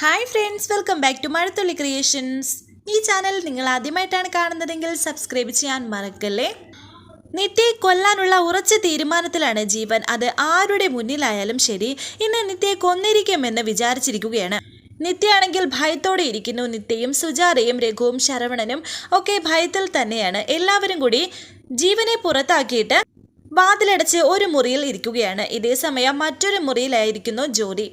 Hi friends welcome back to Mazhathulli creations ഈ channel നിങ്ങൾ ആദ്യമായിട്ടാണ് കാണുന്നതെങ്കിൽ സബ്സ്ക്രൈബ് ചെയ്യാൻ മറക്കല്ലേ? നിത്യയെ കൊല്ലാനുള്ള ഉറച്ച തീരുമാനത്തിലാണ് ജീവൻ. അത് ആരുടെ മുന്നിലായാലും ശരി ഇന്ന് നിത്യയെ കൊന്നിരിക്കുമെന്ന് വിചാരിച്ചിരിക്കുകയാണ്. നിത്യയാണെങ്കിൽ ഭയത്തോടെ ഇരിക്കുന്നു. നിത്യയും സുജാതയും രഘുവും ശരവണനും ഒക്കെ ഭയത്തിൽ തന്നെയാണ്. എല്ലാവരും കൂടി ജീവനെ പുറത്താക്കിയിട്ട് വാതിലടച്ച് ഒരു മുറിയിൽ ഇരിക്കുകയാണ്. ഇതേ സമയം മറ്റൊരു മുറിയിലായിരിക്കുന്നു ജ്യോതി.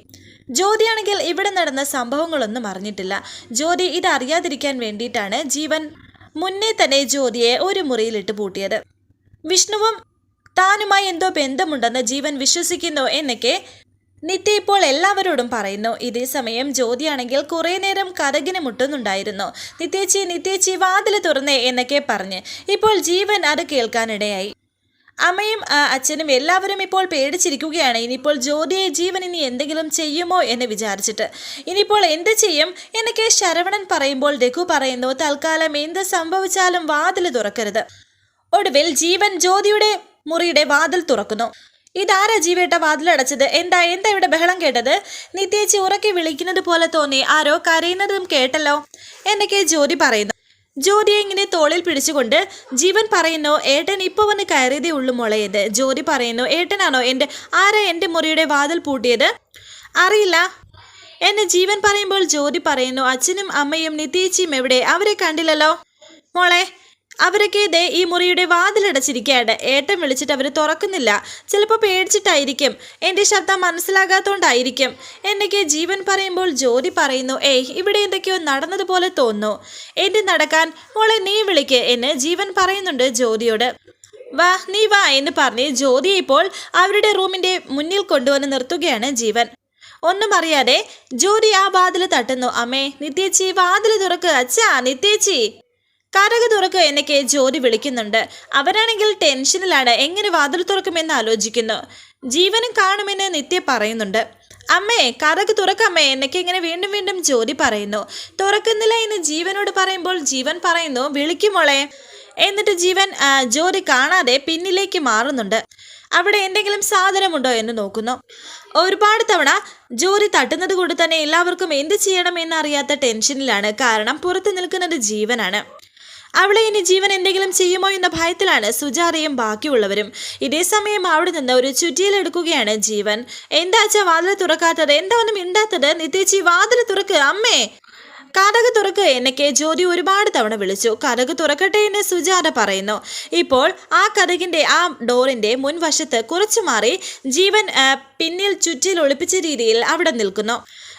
ജ്യോതിയാണെങ്കിൽ ഇവിടെ നടന്ന സംഭവങ്ങളൊന്നും അറിഞ്ഞിട്ടില്ല. ജ്യോതി ഇത് അറിയാതിരിക്കാൻ വേണ്ടിയിട്ടാണ് ജീവൻ മുന്നേ തന്നെ ജ്യോതിയെ ഒരു മുറിയിലിട്ട് പൂട്ടിയത്. വിഷ്ണുവും താനുമായി എന്തോ ബന്ധമുണ്ടെന്ന് ജീവൻ വിശ്വസിക്കുന്നു എന്നൊക്കെ നിത്യ ഇപ്പോൾ എല്ലാവരോടും പറയുന്നു. ഇതേ സമയം ജ്യോതിയാണെങ്കിൽ കുറേ നേരം കഥകിന് മുട്ടുന്നുണ്ടായിരുന്നു. നിത്യേച്ചി നിത്യേച്ചി വാതിൽ തുറന്നേ എന്നൊക്കെ പറഞ്ഞ് ഇപ്പോൾ ജീവൻ അത് കേൾക്കാനിടയായി. അമ്മയും അച്ഛനും എല്ലാവരും ഇപ്പോൾ പേടിച്ചിരിക്കുകയാണ്. ഇനിയിപ്പോൾ ജ്യോതിയെ ജീവൻ ഇനി എന്തെങ്കിലും ചെയ്യുമോ എന്ന് വിചാരിച്ചിട്ട്. ഇനിയിപ്പോൾ എന്ത് ചെയ്യും എന്നൊക്കെ ശരവണൻ പറയുമ്പോൾ രഘു പറയുന്നു തൽക്കാലം എന്ത് സംഭവിച്ചാലും വാതിൽ തുറക്കരുത്. ഒടുവിൽ ജീവൻ ജ്യോതിയുടെ മുറിയുടെ വാതിൽ തുറക്കുന്നു. ഇതാരാ ജീവേട്ട വാതിലടച്ചത് എന്താ എന്താ ഇവിടെ ബഹളം കേട്ടത്? നിത്യേച്ചി ഉറക്കി വിളിക്കുന്നത് പോലെ തോന്നി. ആരോ കരയുന്നതും കേട്ടല്ലോ. എന്നൊക്കെ ജ്യോതി പറയുന്നു. ജ്യോതിയെ ഇങ്ങനെ തോളിൽ പിടിച്ചുകൊണ്ട് ജീവൻ പറയുന്നു ഏട്ടൻ ഇപ്പോൾ വന്ന് കയറിയതേ ഉള്ളു മുളയത് ജ്യോതി പറയുന്നു ഏട്ടനാണോ എന്റെ ആരാ എന്റെ മുറിയുടെ വാതിൽ പൂട്ടിയത്? അറിയില്ല എന്നെ ജീവൻ പറയുമ്പോൾ ജ്യോതി പറയുന്നു അച്ഛനും അമ്മയും നിത്യേച്ചിയും എവിടെ? അവരെ കണ്ടില്ലല്ലോ. മോളെ അവരൊക്കെ ഇതേ ഈ മുറിയുടെ വാതിലടച്ചിരിക്കുകയാണ് ഏട്ടൻ വിളിച്ചിട്ട് അവർ തുറക്കുന്നില്ല. ചിലപ്പോൾ പേടിച്ചിട്ടായിരിക്കും. എന്റെ ശബ്ദം മനസ്സിലാകാത്തോണ്ടായിരിക്കും. എന്നൊക്കെ ജീവൻ പറയുമ്പോൾ ജോലി പറയുന്നു ഏയ് ഇവിടെ എന്തൊക്കെയോ നടന്നതുപോലെ തോന്നുന്നു. എന്റെ നടക്കാൻ? മോളെ നീ വിളിക്ക് എന്ന് ജീവൻ പറയുന്നുണ്ട് ജ്യോതിയോട്. വാ നീ വാ എന്ന് പറഞ്ഞ് ജ്യോതിയെ ഇപ്പോൾ അവരുടെ റൂമിന്റെ മുന്നിൽ കൊണ്ടുവന്ന് നിർത്തുകയാണ് ജീവൻ. ഒന്നും അറിയാതെ ജ്യോതി ആ വാതിൽ തട്ടുന്നു. അമ്മേ നിത്യേച്ചി വാതിൽ തുറക്ക്. അച്ഛാ നിത്യേച്ചി. കരക് തുറക്ക് എന്നൊക്കെ ജോലി വിളിക്കുന്നുണ്ട്. അവരാണെങ്കിൽ ടെൻഷനിലാണ്. എങ്ങനെ വാതിൽ തുറക്കുമെന്ന് ആലോചിക്കുന്നു. ജീവനും കാണുമെന്ന് നിത്യ പറയുന്നുണ്ട്. അമ്മേ കടക് തുറക്കമ്മേ എന്നൊക്കെ ഇങ്ങനെ വീണ്ടും വീണ്ടും ജോലി പറയുന്നു. തുറക്കുന്നില്ല എന്ന് ജീവനോട് പറയുമ്പോൾ ജീവൻ പറയുന്നു വിളിക്കുമോളെ എന്നിട്ട് ജീവൻ ജോലി കാണാതെ പിന്നിലേക്ക് മാറുന്നുണ്ട്. അവിടെ എന്തെങ്കിലും സാധനമുണ്ടോ എന്ന് നോക്കുന്നു. ഒരുപാട് തവണ ജോലി തട്ടുന്നത് കൊണ്ട് തന്നെ എല്ലാവർക്കും എന്ത് ചെയ്യണം എന്നറിയാത്ത ടെൻഷനിലാണ്. കാരണം പുറത്ത് നിൽക്കുന്നത് ജീവനാണ്. അവളെ ഇനി ജീവൻ എന്തെങ്കിലും ചെയ്യുമോ എന്ന ഭയത്തിലാണ് സുജാതയും ബാക്കിയുള്ളവരും. ഇതേ സമയം അവിടെ നിന്ന് ഒരു ചുറ്റിയിലെടുക്കുകയാണ് ജീവൻ. എന്താച്ച വാതിൽ തുറക്കാത്തത്? എന്താ ഒന്നും ഇണ്ടാത്തത് നിത്യേച്ചി വാതിൽ തുറക്ക് അമ്മേ. കഥക് തുറക്ക് എന്നൊക്കെ ജ്യോതി ഒരുപാട് തവണ വിളിച്ചു. കഥക് തുറക്കട്ടെ എന്ന് സുജാത പറയുന്നു. ഇപ്പോൾ ആ കഥകിന്റെ ആ ഡോറിന്റെ മുൻവശത്ത് കുറച്ചു മാറി ജീവൻ പിന്നിൽ ചുറ്റിൽ ഒളിപ്പിച്ച രീതിയിൽ അവിടെ നിൽക്കുന്നു.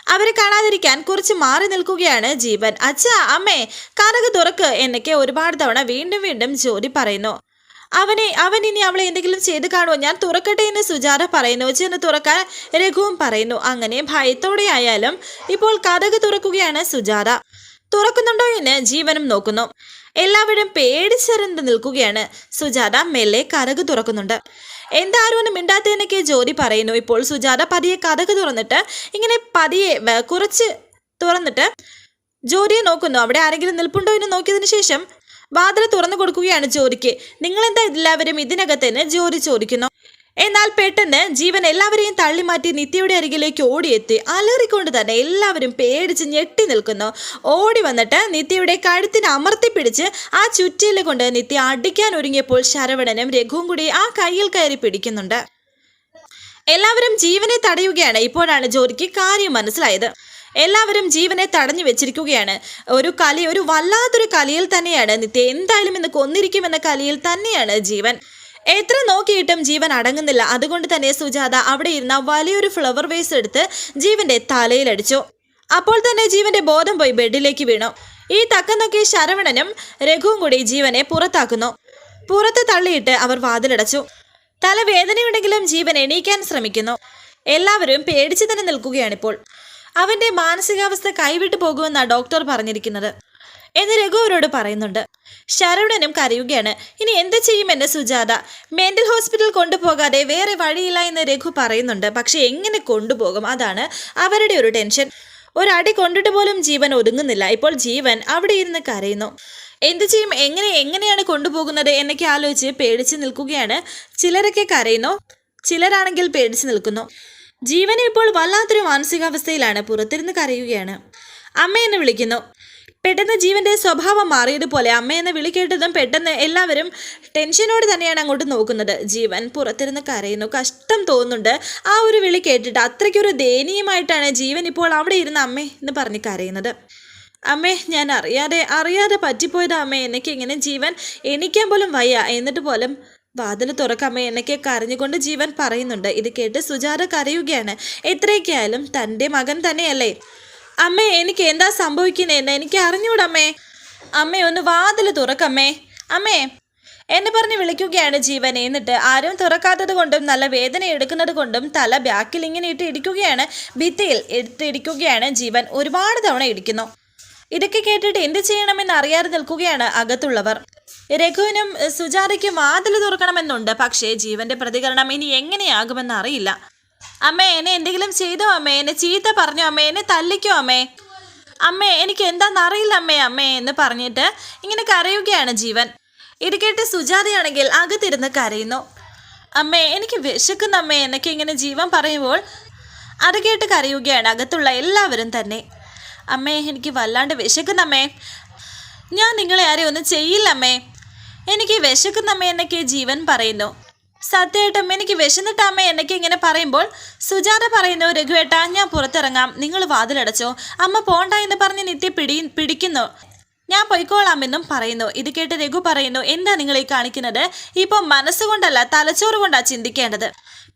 അവരെ കാണാതിരിക്കാൻ കുറച്ച് മാറി നിൽക്കുകയാണ് ജീവൻ. അച്ഛാ അമ്മേ കഥക് തുറക്ക് എന്നൊക്കെ ഒരുപാട് തവണ വീണ്ടും വീണ്ടും ജോലി പറയുന്നു. അവനെ അവൻ ഇനി അവളെ എന്തെങ്കിലും ചെയ്ത് കാണുമോ? ഞാൻ തുറക്കട്ടെ എന്ന് സുജാത പറയുന്നു. ചെന്ന് തുറക്കാൻ രഘുവും പറയുന്നു. അങ്ങനെ ഭയത്തോടെ ആയാലും ഇപ്പോൾ കഥക് തുറക്കുകയാണ് സുജാത. തുറക്കുന്നുണ്ടോ എന്ന് ജീവനും നോക്കുന്നു. എല്ലാവരും പേടിച്ചറിந்து നിൽക്കുകയാണ്. സുജാത മെല്ലെ കഥക് തുറക്കുന്നുണ്ട്. ഒന്നും മിണ്ടാത്തതിനൊക്കെ ജോലി പറയുന്നു. ഇപ്പോൾ സുജാത പതിയെ കഥക് തുറന്നിട്ട് ഇങ്ങനെ പതിയെ കുറച്ച് തുറന്നിട്ട് ജോലിയെ നോക്കുന്നു. അവിടെ ആരെങ്കിലും നിൽപ്പുണ്ടോ എന്ന് നോക്കിയതിന് ശേഷം വാതിൽ തുറന്നു കൊടുക്കുകയാണ് ജോലിക്ക്. നിങ്ങളെന്താ എല്ലാവരും ഇതിനകത്ത് തന്നെ ജോലി ചോദിക്കുന്നു. എന്നാൽ പെട്ടെന്ന് ജീവൻ എല്ലാവരെയും തള്ളിമാറ്റി നിത്യയുടെ അരികിലേക്ക് ഓടിയെത്തി. അലറിക്കൊണ്ട് തന്നെ എല്ലാവരും പേടിച്ച് ഞെട്ടി നിൽക്കുന്നു. ഓടി വന്നിട്ട് നിത്യയുടെ കഴുത്തിന് അമർത്തിപ്പിടിച്ച് ആ ചുറ്റിയിൽ കൊണ്ട് നിത്യ അടിക്കാൻ ഒരുങ്ങിയപ്പോൾ ശരവണനും രഘുവും കൂടി ആ കയ്യിൽ കയറി പിടിക്കുന്നുണ്ട്. എല്ലാവരും ജീവനെ തടയുകയാണ്. ഇപ്പോഴാണ് ജോലിക്ക് കാര്യം മനസ്സിലായത്. എല്ലാവരും ജീവനെ തടഞ്ഞു വെച്ചിരിക്കുകയാണ്. ഒരു കലി ഒരു വല്ലാത്തൊരു കലിയിൽ തന്നെയാണ് നിത്യ. എന്തായാലും ഇന്ന് കൊന്നിരിക്കുമെന്ന കലിയിൽ തന്നെയാണ് ജീവൻ. എത്ര നോക്കിയിട്ടും ജീവൻ അടങ്ങുന്നില്ല. അതുകൊണ്ട് തന്നെ സുജാത അവിടെ ഇരുന്ന വലിയൊരു ഫ്ലവർ വേസ് എടുത്ത് ജീവന്റെ തലയിലടിച്ചു അപ്പോൾ തന്നെ ജീവന്റെ ബോധം പോയി ബെഡിലേക്ക് വീണു. ഈ തക്കനൊക്കെ ശരവണനും രഘുവും കൂടി ജീവനെ പുറത്താക്കുന്നു. പുറത്ത് തള്ളിയിട്ട് അവർ വാതിലടച്ചു. തലവേദനയുണ്ടെങ്കിലും ജീവൻ എണീക്കാൻ ശ്രമിക്കുന്നു. എല്ലാവരും പേടിച്ചു തന്നെ നിൽക്കുകയാണിപ്പോൾ. അവന്റെ മാനസികാവസ്ഥ കൈവിട്ടു പോകുമെന്നാണ് ഡോക്ടർ പറഞ്ഞിരിക്കുന്നത്. എന്ന് രഘു അവരോട് പറയുന്നുണ്ട്. ശരവണനും കരയുകയാണ്. ഇനി എന്ത് ചെയ്യുമെന്ന് സുജാത? മെന്റൽ ഹോസ്പിറ്റൽ കൊണ്ടുപോകാതെ വേറെ വഴിയില്ല എന്ന് രഘു പറയുന്നുണ്ട്. പക്ഷെ എങ്ങനെ കൊണ്ടുപോകും? അതാണ് അവരുടെ ഒരു ടെൻഷൻ ഒരടി കൊണ്ടിട്ട് പോലും ജീവൻ ഒതുങ്ങുന്നില്ല. ഇപ്പോൾ ജീവൻ അവിടെ ഇരുന്ന് കരയുന്നു. എന്ത് ചെയ്യും? എങ്ങനെ എങ്ങനെയാണ് കൊണ്ടുപോകുന്നത്? എന്നൊക്കെ ആലോചിച്ച് പേടിച്ച് നിൽക്കുകയാണ്. ചിലരൊക്കെ കരയുന്നു. ചിലരാണെങ്കിൽ പേടിച്ച് നിൽക്കുന്നു. ജീവൻ ഇപ്പോൾ വല്ലാത്തൊരു മാനസികാവസ്ഥയിലാണ്. പുറത്തിരുന്ന് കരയുകയാണ്. അമ്മയെന്ന് വിളിക്കുന്നു. പെട്ടെന്ന് ജീവന്റെ സ്വഭാവം മാറിയതുപോലെ അമ്മയെന്ന് വിളി കേട്ടതും പെട്ടെന്ന് എല്ലാവരും ടെൻഷനോട് തന്നെയാണ് അങ്ങോട്ട് നോക്കുന്നത്. ജീവൻ പുറത്തിരുന്ന് കരയുന്നു. കഷ്ടം തോന്നുന്നുണ്ട്. ആ ഒരു വിളി കേട്ടിട്ട് അത്രയ്ക്കൊരു ദയനീയമായിട്ടാണ് ജീവൻ ഇപ്പോൾ അവിടെ ഇരുന്ന് അമ്മേ എന്ന് പറഞ്ഞ് കരയുന്നത്. അമ്മേ ഞാൻ അറിയാതെ അറിയാതെ പറ്റിപ്പോയതാ അമ്മേ. എനിക്ക് ഇങ്ങനെ ജീവൻ എണീക്കാൻ പോലും വയ്യ. എന്നിട്ട് പോലും വാതിൽ തുറക്കമ്മേ എന്നൊക്കെ കരഞ്ഞുകൊണ്ട് ജീവൻ പറയുന്നുണ്ട്. ഇത് കേട്ട് സുജാത കരയുകയാണ്. എത്രയൊക്കെയായാലും തന്റെ മകൻ തന്നെയല്ലേ? അമ്മേ എനിക്ക് എന്താ സംഭവിക്കുന്നതെന്ന് എനിക്ക് അറിഞ്ഞൂടമ്മേ അമ്മേ. ഒന്ന് വാതിൽ തുറക്കമ്മേ അമ്മേ. എന്നെ പറഞ്ഞ് വിളിക്കുകയാണ് ജീവൻ എന്നിട്ട് ആരും തുറക്കാത്തത് കൊണ്ടും നല്ല വേദന എടുക്കുന്നത് കൊണ്ടും തല ബാക്കിൽ ഇങ്ങനെ ഇട്ട് ഇടിക്കുകയാണ്. ഭിത്തിയിൽ എടുത്ത് ഇടിക്കുകയാണ് ജീവൻ. ഒരുപാട് തവണ ഇടിക്കുന്നു. ഇതൊക്കെ കേട്ടിട്ട് എന്ത് ചെയ്യണമെന്ന് അറിയാതെ നിൽക്കുകയാണ് അകത്തുള്ളവർ. രഘുവിനും സുജാതയ്ക്കും വാതിൽ തുറക്കണമെന്നുണ്ട്. പക്ഷേ ജീവന്റെ പ്രതികരണം ഇനി എങ്ങനെയാകുമെന്ന് അറിയില്ല. അമ്മേ എന്നെ എന്തെങ്കിലും ചെയ്തോ അമ്മേ? എന്നെ ചീത്ത പറഞ്ഞോ അമ്മേ? എന്നെ തല്ലിക്കോ അമ്മേ? അമ്മേ എനിക്ക് എന്താണെന്നറിയില്ല അമ്മേ അമ്മേ എന്ന് പറഞ്ഞിട്ട് ഇങ്ങനെ കരയുകയാണ് ജീവൻ. ഇത് കേട്ട് സുജാതയാണെങ്കിൽ അകത്തിരുന്ന് കരയുന്നു. അമ്മേ എനിക്ക് വിശക്കുന്ന അമ്മേ എന്നൊക്കെ ഇങ്ങനെ ജീവൻ പറയുമ്പോൾ അത് കേട്ട് കരയുകയാണ് അകത്തുള്ള എല്ലാവരും തന്നെ. അമ്മേ എനിക്ക് വല്ലാണ്ട് വിശക്കുന്ന അമ്മേ. ഞാൻ നിങ്ങളെ ആരെയും ഒന്നും ചെയ്യില്ലമ്മേ എനിക്ക് വിശക്കുന്ന അമ്മേ എന്നൊക്കെ ജീവൻ പറയുന്നു. സത്യമായിട്ടും എനിക്ക് വിശന്നിട്ടമ്മേ എന്നൊക്കെ ഇങ്ങനെ പറയുമ്പോൾ സുജാത പറയുന്നു രഘുവേട്ട ഞാൻ പുറത്തിറങ്ങാം. നിങ്ങൾ വാതിലടച്ചോ. അമ്മ പോണ്ട എന്ന് പറഞ്ഞ് നിത്യ പിടി പിടിക്കുന്നു. ഞാൻ പൊയ്ക്കോളാമെന്നും പറയുന്നു. ഇത് കേട്ട് രഘു പറയുന്നു എന്താ നിങ്ങൾ ഈ കാണിക്കുന്നത്? ഇപ്പൊ മനസ്സുകൊണ്ടല്ല തലച്ചോറ് കൊണ്ടാ ചിന്തിക്കേണ്ടത്.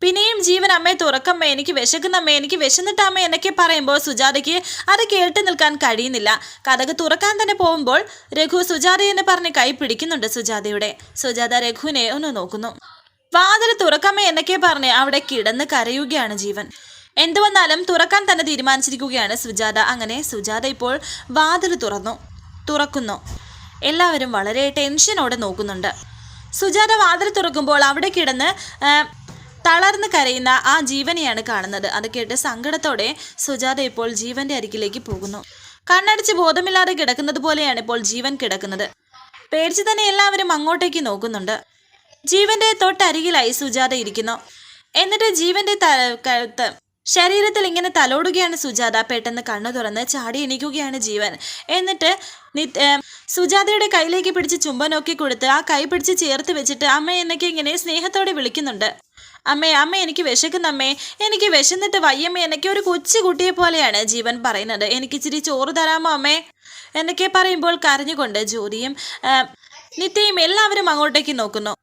പിന്നെയും ജീവൻ അമ്മയെ തുറക്കമ്മ എനിക്ക് വിശക്കുന്നമ്മ എനിക്ക് വിശന്നിട്ടമ്മേ എന്നൊക്കെ പറയുമ്പോൾ സുജാതയ്ക്ക് അത് കേട്ട് നിൽക്കാൻ കഴിയുന്നില്ല. കഥക് തുറക്കാൻ തന്നെ പോകുമ്പോൾ രഘു സുജാത എന്ന് പറഞ്ഞ് കൈ പിടിക്കുന്നുണ്ട് സുജാതയുടെ. സുജാത രഘുവിനെ ഒന്ന് നോക്കുന്നു. വാതിൽ തുറക്കമ്മേ എന്നൊക്കെ പറഞ്ഞ് അവിടെ കിടന്ന് കരയുകയാണ് ജീവൻ. എന്തു വന്നാലും തുറക്കാൻ തന്നെ തീരുമാനിച്ചിരിക്കുകയാണ് സുജാത. അങ്ങനെ സുജാത ഇപ്പോൾ വാതിൽ തുറന്നു. തുറക്കുന്നു. എല്ലാവരും വളരെ ടെൻഷനോടെ നോക്കുന്നുണ്ട്. സുജാത വാതിൽ തുറക്കുമ്പോൾ അവിടെ കിടന്ന് തളർന്ന് കരയുന്ന ആ ജീവനെയാണ് കാണുന്നത്. അത് കേട്ട് സങ്കടത്തോടെ സുജാത ഇപ്പോൾ ജീവന്റെ അരികിലേക്ക് പോകുന്നു. കണ്ണടിച്ച് ബോധമില്ലാതെ കിടക്കുന്നത് പോലെയാണ് ഇപ്പോൾ ജീവൻ കിടക്കുന്നത്. പേടിച്ച് തന്നെ എല്ലാവരും അങ്ങോട്ടേക്ക് നോക്കുന്നുണ്ട്. ജീവന്റെ തൊട്ടരികിലായി സുജാത ഇരിക്കുന്നു. എന്നിട്ട് ജീവന്റെ കഴുത്ത് ശരീരത്തിൽ ഇങ്ങനെ തലോടുകയാണ് സുജാത. പെട്ടെന്ന് കണ്ണു തുറന്ന് ചാടി എണീക്കുകയാണ് ജീവൻ. എന്നിട്ട് സുജാതയുടെ കയ്യിലേക്ക് പിടിച്ച് ചുംബനൊക്കെ കൊടുത്ത് ആ കൈ പിടിച്ച് ചേർത്ത് വെച്ചിട്ട് അമ്മ എന്നൊക്കെ ഇങ്ങനെ സ്നേഹത്തോടെ വിളിക്കുന്നുണ്ട്. അമ്മേ അമ്മ എനിക്ക് വിശക്കുന്നമ്മേ എനിക്ക് വിശന്നിട്ട് വയ്യമ്മേ എന്നൊക്കെ ഒരു കൊച്ചു കുട്ടിയെ പോലെയാണ് ജീവൻ പറയുന്നത്. എനിക്ക് ഇച്ചിരി ചോറ് തരാമോ അമ്മേ? എന്നൊക്കെ പറയുമ്പോൾ കരഞ്ഞുകൊണ്ട് ജ്യോതിയും നിത്യയും എല്ലാവരും അങ്ങോട്ടേക്ക് നോക്കുന്നു.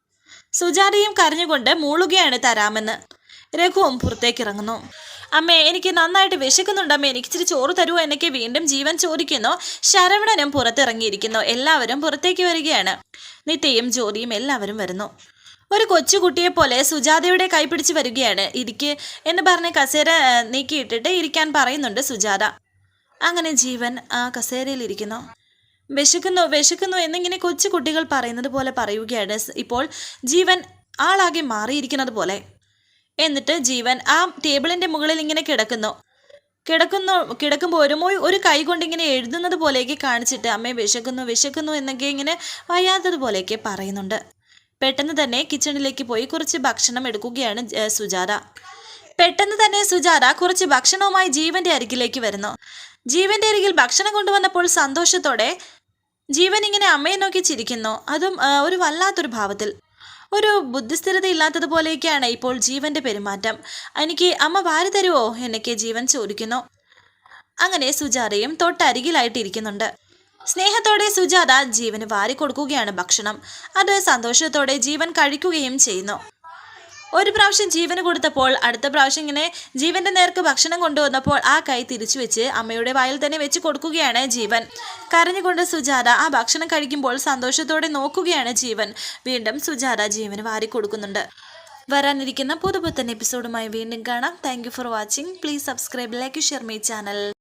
സുജാതയും കരഞ്ഞുകൊണ്ട് മൂളുകയാണ് തരാമെന്ന്. രഘുവും പുറത്തേക്ക് ഇറങ്ങുന്നു അമ്മേ എനിക്ക് നന്നായിട്ട് വിശക്കുന്നുണ്ടമ്മേ. എനിക്ക് ഇച്ചിരി ചോറ് തരുമോ എന്നൊക്കെ വീണ്ടും ജീവൻ ചോദിക്കുന്നു. ശരവണനും പുറത്തിറങ്ങിയിരിക്കുന്നു. എല്ലാവരും പുറത്തേക്ക് വരികയാണ്. നിത്യയും ജ്യോതിയും എല്ലാവരും വരുന്നു. ഒരു കൊച്ചുകുട്ടിയെ പോലെ സുജാതയുടെ കൈ പിടിച്ച് വരികയാണ്. ഇരിക്ക് എന്ന് പറഞ്ഞ് കസേര നീക്കിയിട്ടിട്ട് ഇരിക്കാൻ പറയുന്നുണ്ട് സുജാത. അങ്ങനെ ജീവൻ ആ കസേരയിൽ ഇരിക്കുന്നു. വിശക്കുന്നു വിശക്കുന്നു എന്നിങ്ങനെ കൊച്ചു കുട്ടികൾ പറയുന്നത് പോലെ പറയുകയാണ്. ഇപ്പോൾ ജീവൻ ആളാകെ മാറിയിരിക്കുന്നത് പോലെ. എന്നിട്ട് ജീവൻ ആ ടേബിളിന്റെ മുകളിൽ ഇങ്ങനെ കിടക്കുന്നു. കിടക്കുന്നു കിടക്കുമ്പോൾ ഒരു മൊഴി ഒരു കൈ കൊണ്ട് ഇങ്ങനെ എഴുതുന്നത് പോലെയൊക്കെ കാണിച്ചിട്ട് അമ്മയെ വിശക്കുന്നു വിശക്കുന്നു എന്നൊക്കെ ഇങ്ങനെ വയ്യാത്തതുപോലെയൊക്കെ പറയുന്നുണ്ട്. പെട്ടെന്ന് തന്നെ കിച്ചണിലേക്ക് പോയി കുറച്ച് ഭക്ഷണം എടുക്കുകയാണ് സുജാത. പെട്ടെന്ന് തന്നെ സുജാത കുറച്ച് ഭക്ഷണവുമായി ജീവന്റെ അരികിലേക്ക് വരുന്നു. ജീവന്റെ അരികിൽ ഭക്ഷണം കൊണ്ടുവന്നപ്പോൾ സന്തോഷത്തോടെ ജീവൻ ഇങ്ങനെ അമ്മയെ നോക്കി ചിരിക്കുന്നു. അതും ഒരു വല്ലാത്തൊരു ഭാവത്തിൽ. ഒരു ബുദ്ധിസ്ഥിരത ഇല്ലാത്തതുപോലെയൊക്കെയാണ് ഇപ്പോൾ ജീവന്റെ പെരുമാറ്റം. എനിക്ക് അമ്മ വാരി തരുമോ എന്നൊക്കെ ജീവൻ ചോദിക്കുന്നു. അങ്ങനെ സുജാതയും തൊട്ടരികിലായിട്ടിരിക്കുന്നുണ്ട്. സ്നേഹത്തോടെ സുജാത ജീവന് വാരി കൊടുക്കുകയാണ് ഭക്ഷണം. അത് സന്തോഷത്തോടെ ജീവൻ കഴിക്കുകയും ചെയ്യുന്നു. ഒരു പ്രാവശ്യം ജീവന് കൊടുത്തപ്പോൾ അടുത്ത പ്രാവശ്യം ഇങ്ങനെ ജീവന്റെ നേർക്ക് ഭക്ഷണം കൊണ്ടുവന്നപ്പോൾ ആ കൈ തിരിച്ചു വെച്ച് അമ്മയുടെ വായിൽ തന്നെ വെച്ച് കൊടുക്കുകയാണ് ജീവൻ. കരഞ്ഞുകൊണ്ട് സുജാത ആ ഭക്ഷണം കഴിക്കുമ്പോൾ സന്തോഷത്തോടെ നോക്കുകയാണ് ജീവൻ. വീണ്ടും സുജാത ജീവന് വാരി കൊടുക്കുന്നുണ്ട്. വരാനിരിക്കുന്ന പുതുപുത്തൻ എപ്പിസോഡുമായി വീണ്ടും കാണാം. Thank for watching please subscribe like share my channel